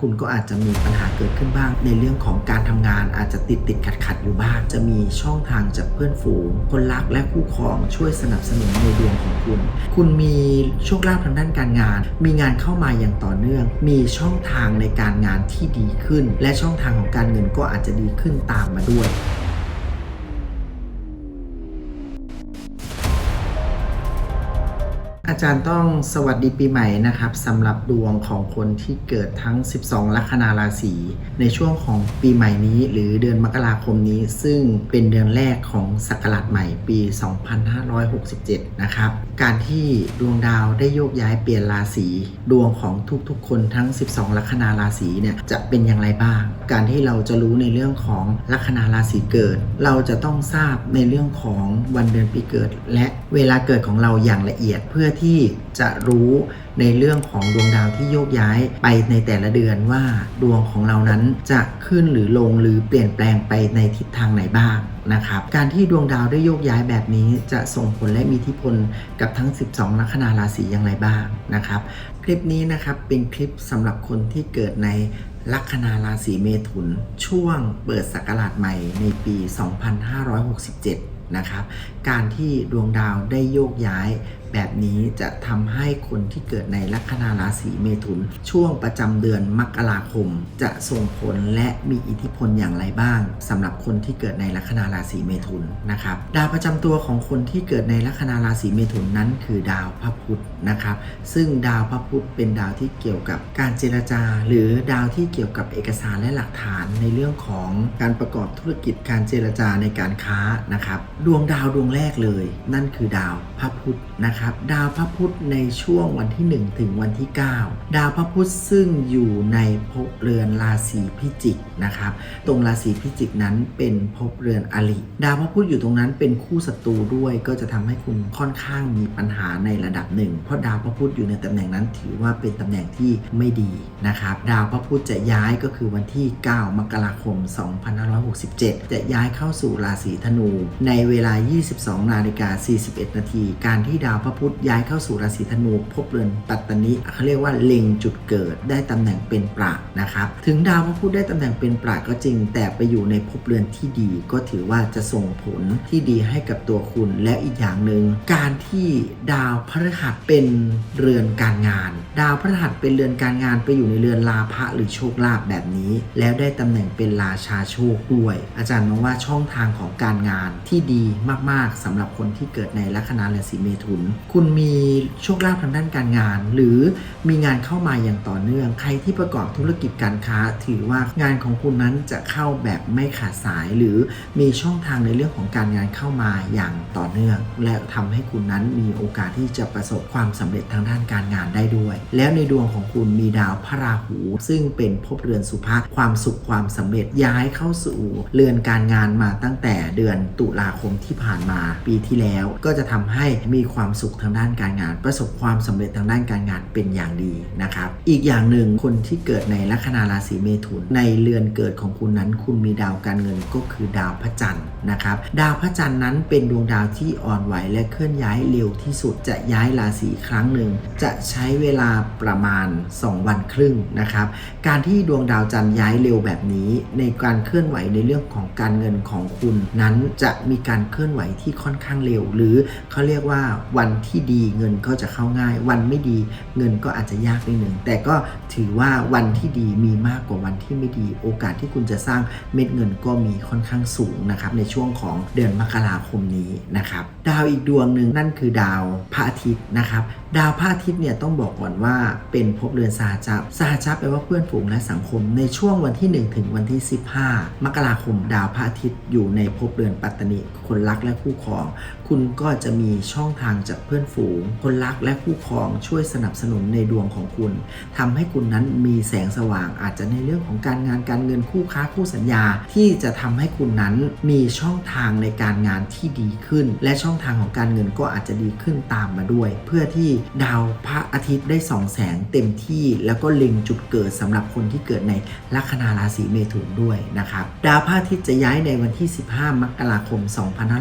คุณก็อาจจะมีปัญหาเกิดขึ้นบ้าง ในเรื่องของการทำงานอาจจะติดติดขัดขัดอยู่บ้าง จะมีช่องทางจากเพื่อนฝูง คนรักและคู่ครองช่วยสนับสนุนในดวงของคุณ คุณมีโชคลาภทางด้านการงาน มีงานเข้ามาอย่างต่อเนื่อง มีช่องทางในการงานที่ดีขึ้น และช่องทางของการเงินก็อาจจะดีขึ้นตามมาด้วย อาจารย์ต้องสวัสดีปีใหม่นะครับสำหรับดวงของคนที่เกิดทั้ง 12 ลัคนาราศีในช่วงของปีใหม่นี้ หรือเดือนมกราคมนี้ ซึ่งเป็นเดือนแรกของศักราชใหม่ปี 2567 นะครับ การที่ดวงดาวได้โยกย้ายเปลี่ยนราศีดวงของทุกๆ คนทั้ง 12 ลัคนาราศีเนี่ยจะเป็นอย่างไรบ้าง การที่เราจะรู้ในเรื่องของลัคนาราศีเกิด เราจะต้องทราบในเรื่องของวันเดือนปีเกิด และเวลาเกิดของเราอย่างละเอียดเพื่อที่จะรู้ในเรื่องของดวงดาวที่โยกย้ายไปในแต่ละเดือนว่าดวงของเรานั้นจะขึ้นหรือลงหรือเปลี่ยนแปลงไปในทิศทางไหนบ้าง นะครับ การที่ดวงดาวได้โยกย้ายแบบนี้จะส่งผลและมีอิทธิพลกับทั้ง 12 ลัคนาราศีอย่างไรบ้างนะครับ คลิปนี้นะครับเป็นคลิปสำหรับคนที่เกิดในลัคนาราศีเมถุน ช่วงเปิดศักราชใหม่ในปี 2567 นะครับ การที่ดวงดาวได้โยกย้าย แบบนี้จะทำให้คนที่เกิดในลัคนาราศีเมถุน ช่วงประจำเดือนมกราคม จะส่งผลและมีอิทธิพลอย่างไรบ้างสำหรับคนที่เกิดในลัคนาราศีเมถุนนะครับดาวประจำตัวของคนที่เกิดในลัคนาราศีเมถุนนั้น คือดาวพระพุธนะครับ ซึ่งดาวพระพุธเป็นดาวที่เกี่ยวกับการเจรจา หรือดาวที่เกี่ยวกับเอกสารและหลักฐานในเรื่องของการประกอบธุรกิจการเจรจาในการค้านะครับดวงดาวดวงแรกเลย นั่นคือดาวพระพุธนะครับดาวพระพุธในช่วงวันที่ 1 ถึงวันที่ 9 ดาวพระพุธซึ่งอยู่ในภพเรือนราศีพิจิกนะครับ ตรงราศีพิจิกนั้นเป็นภพเรือนอริดาวพระพุธอยู่ตรงนั้นเป็นคู่ศัตรูด้วยก็จะทำให้คุณค่อนข้างมีปัญหาในระดับหนึ่ง เพราะดาวพระพุธอยู่ในตำแหน่งนั้นถือว่าเป็นตำแหน่งที่ไม่ดีนะครับ ดาวพระพุธจะย้ายก็คือวันที่ 9 มกราคม 2567 จะย้ายเข้าสู่ราศีธนู ในเวลา 22 นาฬิกา 41 นาที การที่ดาวพระพุธย้ายเข้าสู่ราศีธนูพบเรือนปัตตนิเขาเรียกว่าเล็งจุดเกิดได้ตำแหน่งเป็นประนะครับถึงดาวพระพุธได้ตำแหน่งเป็นประก็จริง แต่ไปอยู่ในภพเรือนที่ดี ก็ถือว่าจะส่งผลที่ดีให้กับตัวคุณและอีกอย่างหนึ่งการที่ดาวพฤหัสเป็นเรือนการงาน ดาวพฤหัสเป็นเรือนการงานไปอยู่ในเรือนลาภะหรือโชคลาภแบบนี้ แล้วได้ตำแหน่งเป็นราชาโชคด้วย อาจารย์มองว่าช่องทางของการงานที่ดีมาก ๆสำหรับคนที่เกิดในลัคนาราศีเมถุนคุณมีโชคลาภทางด้านการงาน หรือมีงานเข้ามาอย่างต่อเนื่อง ใครที่ประกอบธุรกิจการค้า ถือว่างานของคุณนั้นจะเข้าแบบไม่ขาดสาย หรือมีช่องทางในเรื่องของการงานเข้ามาอย่างต่อเนื่อง และทำให้คุณนั้นมีโอกาสที่จะประสบความสำเร็จทางด้านการงานได้ด้วย แล้วในดวงของคุณมีดาวพระราหู ซึ่งเป็นภพเรือนสุภาความสุขความสำเร็จย้ายเข้าสู่เรือนการงานมาตั้งแต่เดือนตุลาคมที่ผ่านมาปีที่แล้ว ก็จะทำให้มีความสุขทางด้านการงาน ประสบความสำเร็จทางด้านการงานเป็นอย่างดีนะครับอีกอย่างหนึ่งคนที่เกิดในลัคนาราศีเมถุน ในเรือนเกิดของคุณนั้น คุณมีดาวการเงินก็คือดาวพระจันทร์นะครับดาวพระจันทร์นั้นเป็นดวงดาวที่อ่อนไหวและเคลื่อนย้ายเร็วที่สุดจะย้ายราศีครั้งหนึ่งจะใช้เวลาประมาณ 2 วันครึ่งนะครับการที่ดวงดาวจันทร์ย้ายเร็วแบบนี้ในการเคลื่อนไหวในเรื่องของการเงินของคุณนั้นจะมีการเคลื่อนไหวที่ค่อนข้างเร็ว หรือเขาเรียกว่าวันที่ดีเงินก็จะเข้าง่าย วันไม่ดีเงินก็อาจจะยากนิดหนึ่งแต่ก็ถือว่าวันที่ดีมีมากกว่าวันที่ไม่ดี โอกาสที่คุณจะสร้างเม็ดเงินก็มีค่อนข้างสูงนะครับในช่วงของเดือนมกราคมนี้นะครับดาวอีกดวงหนึ่งนั่นคือดาวพระอาทิตย์นะครับ ดาวพระอาทิตย์เนี่ยต้องบอกก่อนว่าเป็นภพเรือนสหจับสหจับแปลว่าเพื่อนฝูงและสังคม ในช่วงวันที่ 1 ถึงวันที่ 15 มกราคม ดาวพระอาทิตย์อยู่ในภพเรือนปัตตนิคนรักและคู่ครอง คุณก็จะมีช่องทางจากเพื่อนฝูง คนรักและคู่ครองช่วยสนับสนุนในดวงของคุณทำให้คุณนั้นมีแสงสว่างอาจจะในเรื่องของการงานการเงินคู่ค้าคู่สัญญา ที่จะทำให้คุณนั้นมีช่องทางในการงานที่ดีขึ้น และช่องทางของการเงินก็อาจจะดีขึ้นตามมาด้วย เพื่อที่ดาวพระอาทิตย์ได้ส่องแสงเต็มที่ แล้วก็เล็งจุดเกิดสำหรับคนที่เกิดในลัคนาราศีเมถุนด้วยนะครับ ดาวพระอาทิตย์จะย้ายในวันที่ 15 มกราคม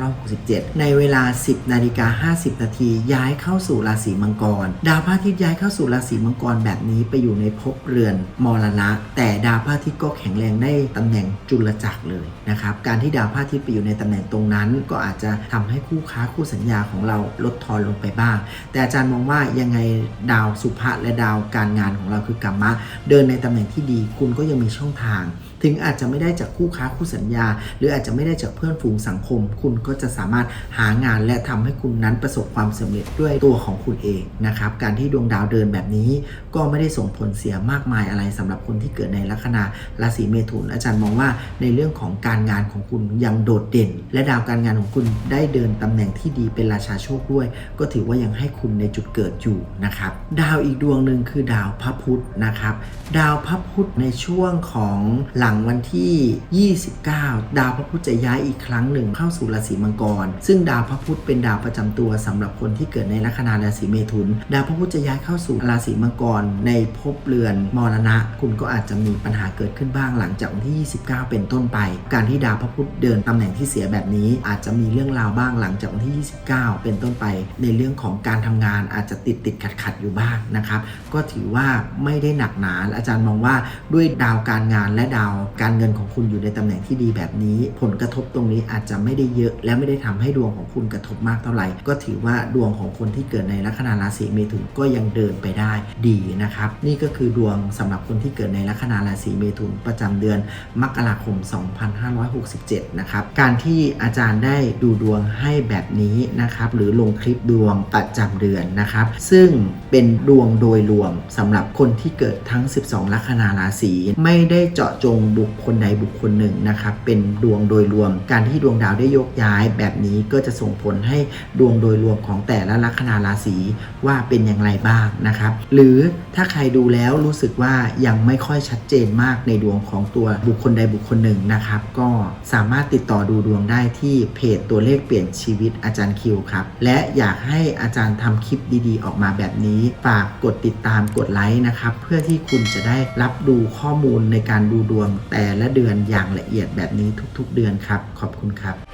2567 ในเวลา 10 นาฬิกา 50 นาทีย้ายเข้าสู่ราศีมังกร ดาวพระอาทิตย์ย้ายเข้าสู่ราศีมังกรแบบนี้ไปอยู่ในภพเรือนมรณะ แต่ดาวพระอาทิตย์ก็แข็งแรงได้ตำแหน่งจุลจักรเลยนะครับ การที่ดาวพระอาทิตย์ไปอยู่ในตำแหน่งตรงนั้น ก็อาจจะทำให้คู่ค้าคู่สัญญาของเราลดทอนลงไปบ้าง แต่อาจารย์มองว่ายังไงดาวสุภะและดาวการงานของเราคือกรรมะ เดินในตำแหน่งที่ดี คุณก็ยังมีช่องทางถึงอาจจะไม่ได้จากคู่ค้าคู่สัญญา หรืออาจจะไม่ได้จากเพื่อนฝูงสังคม คุณก็จะสามารถหางานและทำให้คุณนั้นประสบความสำเร็จด้วยตัวของคุณเองนะครับการที่ดวงดาวเดินแบบนี้ ก็ไม่ได้ส่งผลเสียมากมายอะไรสำหรับคนที่เกิดในลัคนาราศีเมถุน อาจารย์มองว่าในเรื่องของการงานของคุณยังโดดเด่น และดาวการงานของคุณได้เดินตำแหน่งที่ดีเป็นราชาโชคด้วย ก็ถือว่ายังให้คุณในจุดเกิดอยู่นะครับดาวอีกดวงหนึ่งคือดาวพระพุธนะครับดาวพระพุธในช่วงของหลัังวันที่ 29 ดาวพระพุธจะย้ายอีกครั้งหนึ่งเข้าสู่ราศีมังกร ซึ่งดาวพระพุธเป็นดาวประจำตัวสำหรับคนที่เกิดในลัคนาราศีเมถุน ดาวพระพุธจะย้ายเข้าสู่ราศีมังกร ในภพเรือนมรณะ คุณก็อาจจะมีปัญหาเกิดขึ้นบ้างหลังจากวันที่ 29 เป็นต้นไป การที่ดาวพระพุธเดินตำแหน่งที่เสียแบบนี้ อาจจะมีเรื่องราวบ้างหลังจากวันที่ 29 เป็นต้นไป ในเรื่องของการทำงานอาจจะติดติดขัดขัดอยู่บ้างนะครับก็ถือว่าไม่ได้หนักหนาอาจารย์มองว่าด้วยดาวการงานและดาวการเงินของคุณอยู่ในตำแหน่งที่ดีแบบนี้ ผลกระทบตรงนี้อาจจะไม่ได้เยอะ และไม่ได้ทำให้ดวงของคุณกระทบมากเท่าไหร่ ก็ถือว่าดวงของคนที่เกิดในลัคนาราศีเมถุนก็ยังเดินไปได้ดีนะครับ นี่ก็คือดวงสำหรับคนที่เกิดในลัคนาราศีเมถุนประจำเดือนมกราคม 2567 นะครับ การที่อาจารย์ได้ดูดวงให้แบบนี้นะครับ หรือลงคลิปดวงประจำเดือนนะครับ ซึ่งเป็นดวงโดยรวมสำหรับคนที่เกิดทั้ง 12 ลัคนาราศีไม่ได้เจาะจงบุคคลใดบุคคลหนึ่งนะครับเป็นดวงโดยรวม การที่ดวงดาวได้ยกย้ายแบบนี้ก็จะส่งผลให้ดวงโดยรวมของแต่ละลัคนาราศีว่าเป็นอย่างไรบ้างนะครับ หรือถ้าใครดูแล้วรู้สึกว่ายังไม่ค่อยชัดเจนมากในดวงของตัวบุคคลใดบุคคลหนึ่งนะครับ ก็สามารถติดต่อดูดวงได้ที่เพจตัวเลขเปลี่ยนชีวิตอาจารย์คิวครับ และอยากให้อาจารย์ทำคลิปดีๆ ออกมาแบบนี้ฝากกดติดตามกดไลค์นะครับ เพื่อที่คุณจะได้รับดูข้อมูลในการดูดวงแต่ละเดือนอย่างละเอียดแบบนี้ทุกๆเดือนครับ ขอบคุณครับ